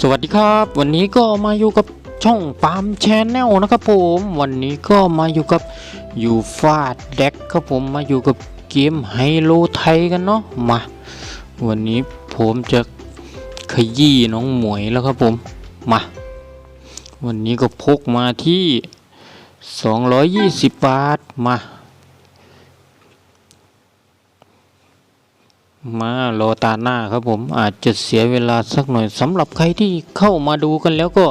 สวัสดีครับ วันนี้ก็มาอยู่กับช่องปาล์มแชนแนลนะครับผม วันนี้ก็มาอยู่กับยูฟาดเด็กครับผมมาอยู่กับเกมไฮโลไทยกันเนาะมา วันนี้ผมจะขยี้น้องหมวยแล้วครับผมมา วันนี้ก็พกมาที่ 220 บาทมา มารอตาหน้าครับผมอาจจะเสียเวลาสักหน่อยสำหรับใครที่เข้ามาดูกันแล้วก็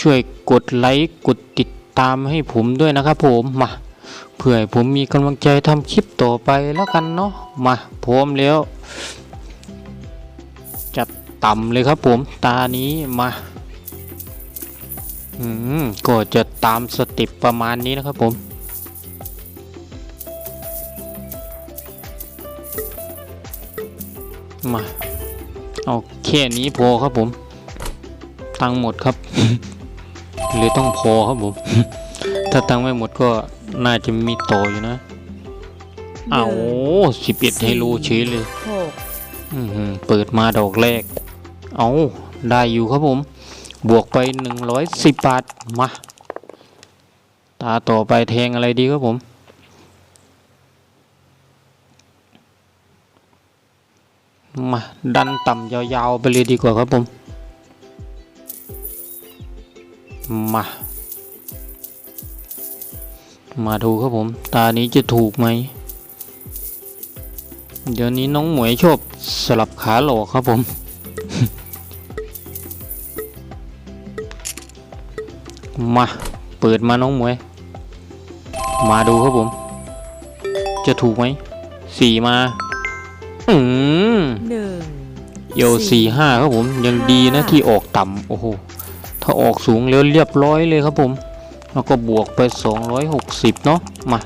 ช่วยกดไลค์กดติดตามให้ผมด้วยนะครับผมมาเพื่อให้ผมมีกำลังใจทำคลิปต่อไปแล้วกันเนาะมาพร้อมแล้วจัดต่ำเลยครับผมตานี้มาอืมก็จะตามสเต็ปประมาณนี้นะครับผม มาเอาแค่นี้พอครับผม ตังค์หมดครับหรือต้องพอครับผม ถ้าตังค์ไม่หมดก็น่าจะมีต่ออยู่นะเอาสิบเอ็ดไฮโลเฉยเลยหกอื้อหือเปิดมาดอกแรก เอาได้อยู่ครับผม บวกไปหนึ่งร้อยสิบบาท มา ตาต่อไปแทงอะไรดีครับผม มาดันต่ำยาวๆไปเลยดีกว่าครับผม มา มาดูครับผม ตานี้จะถูกไหม เดี๋ยวนี้น้องหมวยชอบสลับขาหลอกครับผม มา เปิดมาน้องหมวย มาดูครับผม จะถูกไหม สี่มา หนึ่งเอวสี่ห้าครับผม ยังดีนะห้าที่ออกต่ำโอ้โห ถ้าออกสูงแล้วเรียบร้อยเลยครับผม แล้วก็บวกไปสองร้อยหกสิบเนาะมา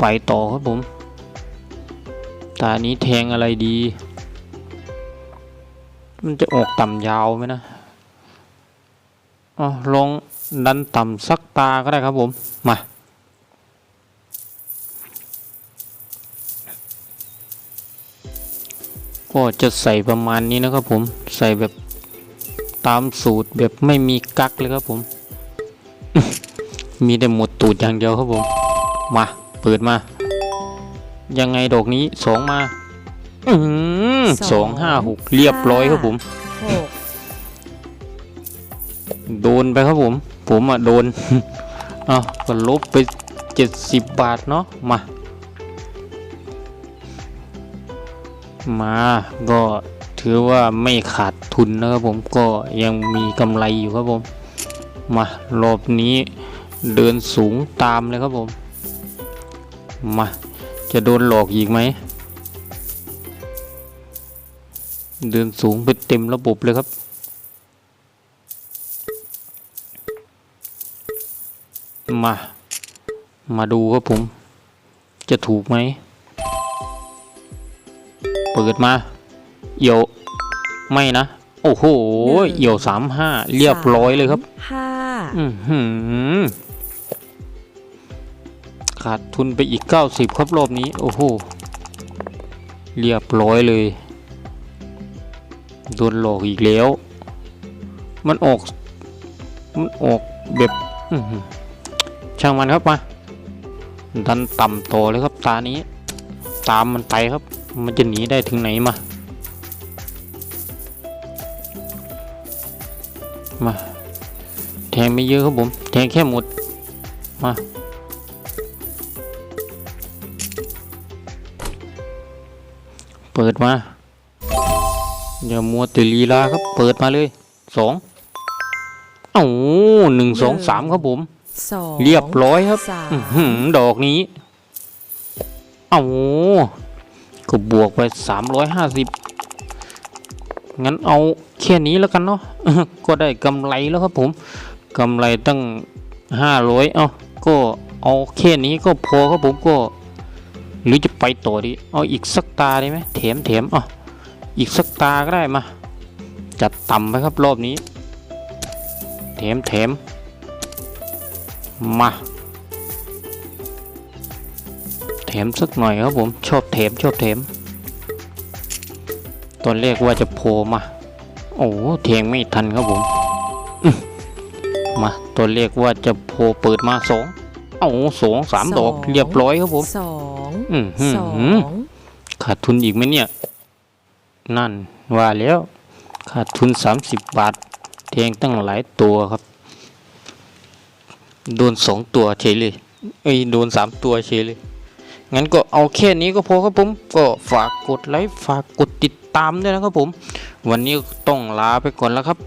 ไปต่อครับผม ตานี้แทงอะไรดี มันจะออกต่ำยาวไหมนะอ๋อลองดันต่ำสักตาก็ได้ครับผม มา ก็จะใส่ประมาณนี้นะครับผมใส่แบบตามสูตรแบบไม่มีกักเลยครับผม มีแต่หมดตูดอย่างเดียวครับผม มาเปิดมา ยังไงดอกนี้สองมาอืมสองห้าหกเรียบร้อยครับผมหกโดนไปครับผม ผมอะโดน เอาก็ลบไปเจ็ดสิบบาทเนาะมา มาก็ถือว่าไม่ขาดทุนนะครับผมก็ยังมีกำไรอยู่ครับผม มารอบนี้เดินสูงตามเลยครับผม มาจะโดนหลอกอีกไหม เดินสูงไปเต็มระบบเลยครับ มา มาดูครับผม จะถูกไหม ปิดมาเอี่ยวไม่นะ โอ้โหเอี่ยวสามห้าเรียบร้อยเลยครับห้าอือหือขาดทุนไปอีกเก้าสิบครับรอบนี้ โอ้โหเรียบร้อยเลยโดนหลอกอีกแล้ว มันออก มันออกแบบอื้อหือช่างมันครับมาดันต่ำต่อเลยครับตานี้ ตามมันไปครับ มันจะหนีได้ถึงไหนมา มา แทงไม่เยอะครับผม แทงแค่หมด มา เปิดมาอย่ามัวแต่ลีลาครับ เปิดมาเลยสองเอ้าหนึ่งสองสามครับผม สองเรียบร้อยครับสาม อื้อหือดอกนี้ เอ้า ก็บวกไปสามร้อยห้าสิบงั้นเอาแค่นี้แล้วกันเนาะก็ได้กำไรแล้วครับผมกำไรตั้งห้าร้อยเอ้าก็เอาแค่นี้ก็พอครับผมก็ หรือจะไปต่อดีเอาอีกสักตาได้ไหมแถมแถมเอะอีกสักตาก็ได้มา จัดต่ำไปครับรอบนี้ แถมแถมมา แถมสักหน่อยครับผม ชอบแถมชอบแถม ตอนแรกว่าจะโผล่มาโโอ้แทงไม่ทันครับผมอื้อมาตัวเลขว่าจะโผล่เปิดมาสองเอาสองสามดอกสองเรียบร้อยครับผมสองอือหือสองขาดทุนอีกไหมเนี่ย นั่นว่าแล้ว ขาดทุน30บาทแทงตั้งหลายตัวครับ โดนสองตัวเฉยเลย เอ้ยโดนสามตัวเฉยเลย งั้นก็เอาแค่นี้ก็พอครับผม ก็ฝากกดไลค์ฝากกดติดตามด้วยนะครับผม วันนี้ต้องลาไปก่อนแล้วครับ